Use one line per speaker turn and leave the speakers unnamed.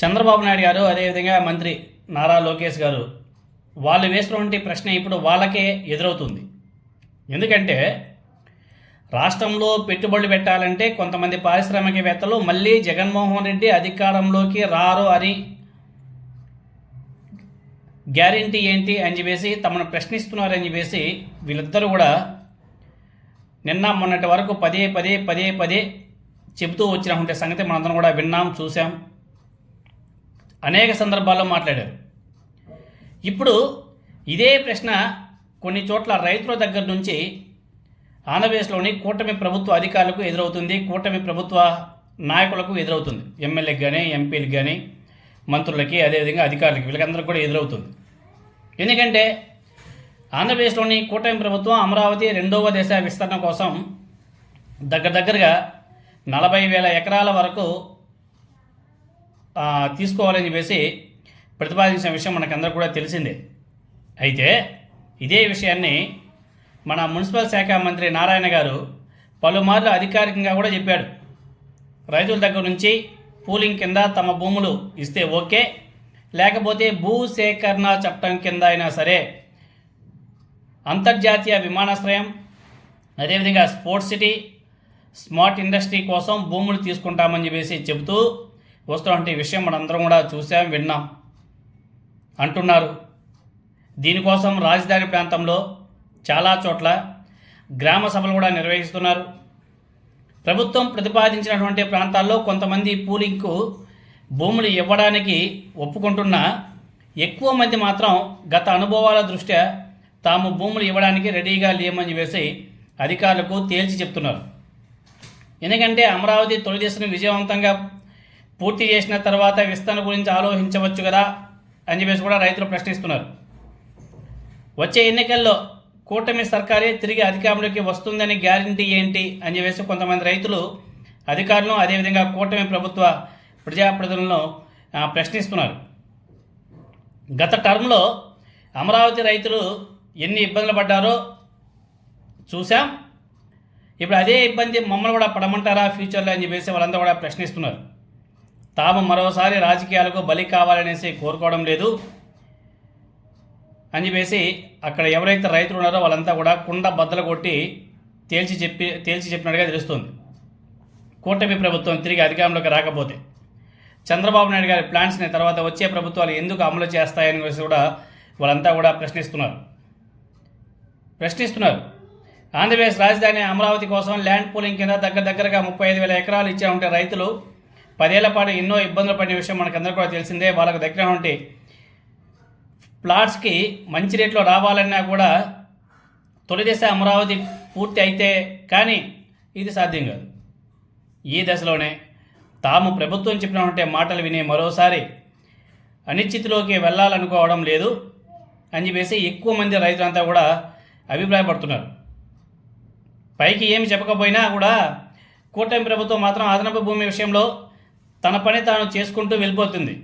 చంద్రబాబు నాయుడు గారు అదేవిధంగా మంత్రి నారా లోకేష్ గారు వాళ్ళు వేసినటువంటి ప్రశ్న ఇప్పుడు వాళ్ళకే ఎదురవుతుంది. ఎందుకంటే రాష్ట్రంలో పెట్టుబడులు పెట్టాలంటే కొంతమంది పారిశ్రామికవేత్తలు మళ్ళీ జగన్మోహన్ రెడ్డి అధికారంలోకి రారు అని గ్యారంటీ ఏంటి అని చెప్పేసి తమను ప్రశ్నిస్తున్నారని చెప్పేసి వీళ్ళిద్దరూ కూడా నిన్న మొన్నటి వరకు పదే పదే పదే పదే చెబుతూ వచ్చినటువంటి సంగతి మనందరం కూడా విన్నాం చూసాం అనేక సందర్భాల్లో మాట్లాడారు. ఇప్పుడు ఇదే ప్రశ్న కొన్ని చోట్ల రైతుల దగ్గర నుంచి ఆంధ్రప్రదేశ్లోని కూటమి ప్రభుత్వ అధికారులకు ఎదురవుతుంది కూటమి ప్రభుత్వ నాయకులకు ఎదురవుతుంది. ఎమ్మెల్యేకి కానీ ఎంపీలకు కానీ మంత్రులకి అదేవిధంగా అధికారులకి వీళ్ళకందరికీ కూడా ఎదురవుతుంది. ఎందుకంటే ఆంధ్రప్రదేశ్లోని కూటమి ప్రభుత్వం అమరావతి రెండవ దశ విస్తరణ కోసం దగ్గర దగ్గరగా నలభై వేల ఎకరాల వరకు తీసుకోవాలని చెప్పేసి ప్రతిపాదించిన విషయం మనకందరూ కూడా తెలిసిందే. అయితే ఇదే విషయాన్ని మన మున్సిపల్ శాఖ మంత్రి నారాయణ గారు పలుమార్లు అధికారికంగా కూడా చెప్పాడు. రైతుల దగ్గర నుంచి పూలింగ్ కింద తమ భూములు ఇస్తే ఓకే లేకపోతే భూ సేకరణ చట్టం కింద అయినా సరే అంతర్జాతీయ విమానాశ్రయం అదేవిధంగా స్పోర్ట్స్ సిటీ స్మార్ట్ ఇండస్ట్రీ కోసం భూములు తీసుకుంటామని చెప్పేసి చెబుతూ వస్తున్నటువంటి విషయం మనందరం కూడా చూసాం విన్నాం. అంటున్నారు. దీనికోసం రాజధాని ప్రాంతంలో చాలా చోట్ల గ్రామ సభలు కూడా నిర్వహిస్తున్నారు. ప్రభుత్వం ప్రతిపాదించినటువంటి ప్రాంతాల్లో కొంతమంది పూలింగ్కు భూములు ఇవ్వడానికి ఒప్పుకుంటున్నా ఎక్కువ మంది మాత్రం గత అనుభవాల దృష్ట్యా తాము భూములు ఇవ్వడానికి రెడీగా లేమని వేసి అధికారులకు తేల్చి చెప్తున్నారు. ఎందుకంటే అమరావతి తొలి దశను విజయవంతంగా పూర్తి చేసిన తర్వాత విస్తరణ గురించి ఆలోచించవచ్చు కదా? అని చెప్పేసి కూడా రైతులు ప్రశ్నిస్తున్నారు. వచ్చే ఎన్నికల్లో కూటమి సర్కారే తిరిగి అధికారంలోకి వస్తుందని గ్యారంటీ ఏంటి? అని చెప్పేసి కొంతమంది రైతులు అధికారులను అదేవిధంగా కూటమి ప్రభుత్వ ప్రజాప్రతినిధులను ప్రశ్నిస్తున్నారు. గత టర్మ్లో అమరావతి రైతులు ఎన్ని ఇబ్బందులు పడ్డారో చూసాం ఇప్పుడు అదే ఇబ్బంది మమ్మల్ని కూడా పడమంటారా ఫ్యూచర్లో అని చెప్పేసి వాళ్ళంతా కూడా ప్రశ్నిస్తున్నారు. తాము మరోసారి రాజకీయాలకు బలి కావాలనేసి కోరుకోవడం లేదు. అని చెప్పేసి అక్కడ ఎవరైతే రైతులు ఉన్నారో వాళ్ళంతా కూడా కుండ బద్దలు కొట్టి తేల్చి చెప్పి తేల్చి చెప్పినట్టుగా తెలుస్తుంది. కూటమి ప్రభుత్వం తిరిగి అధికారంలోకి రాకపోతే. చంద్రబాబు నాయుడు గారి ప్లాన్స్ని తర్వాత వచ్చే ప్రభుత్వాలు ఎందుకు అమలు చేస్తాయని కూడా వాళ్ళంతా కూడా ప్రశ్నిస్తున్నారు. ప్రశ్నిస్తున్నారు. ఆంధ్రప్రదేశ్ రాజధాని అమరావతి కోసం ల్యాండ్ పూలింగ్ కింద దగ్గర దగ్గరగా ముప్పై ఐదు వేల ఎకరాలు ఇచ్చా ఉంటే రైతులు పదేళ్ళ పాటు ఎన్నో ఇబ్బందులు పడిన విషయం మనకందరూ కూడా తెలిసిందే. వాళ్ళకు దగ్గర ఉంటే ప్లాట్స్కి మంచి రేట్లో రావాలన్నా కూడా తొలి దశ అమరావతి పూర్తి అయితే కానీ ఇది సాధ్యం కాదు. ఈ దశలోనే తాము ప్రభుత్వం చెప్పినటువంటి మాటలు విని మరోసారి అనిశ్చితిలోకి వెళ్ళాలనుకోవడం లేదు అని చెప్పేసి ఎక్కువ మంది రైతులంతా కూడా అభిప్రాయపడుతున్నారు. పైకి ఏమి చెప్పకపోయినా కూడా కూటమి ప్రభుత్వం మాత్రం అదనపు భూమి విషయంలో తన పని తాను చేసుకుంటూ వెళ్ళిపోతుంది.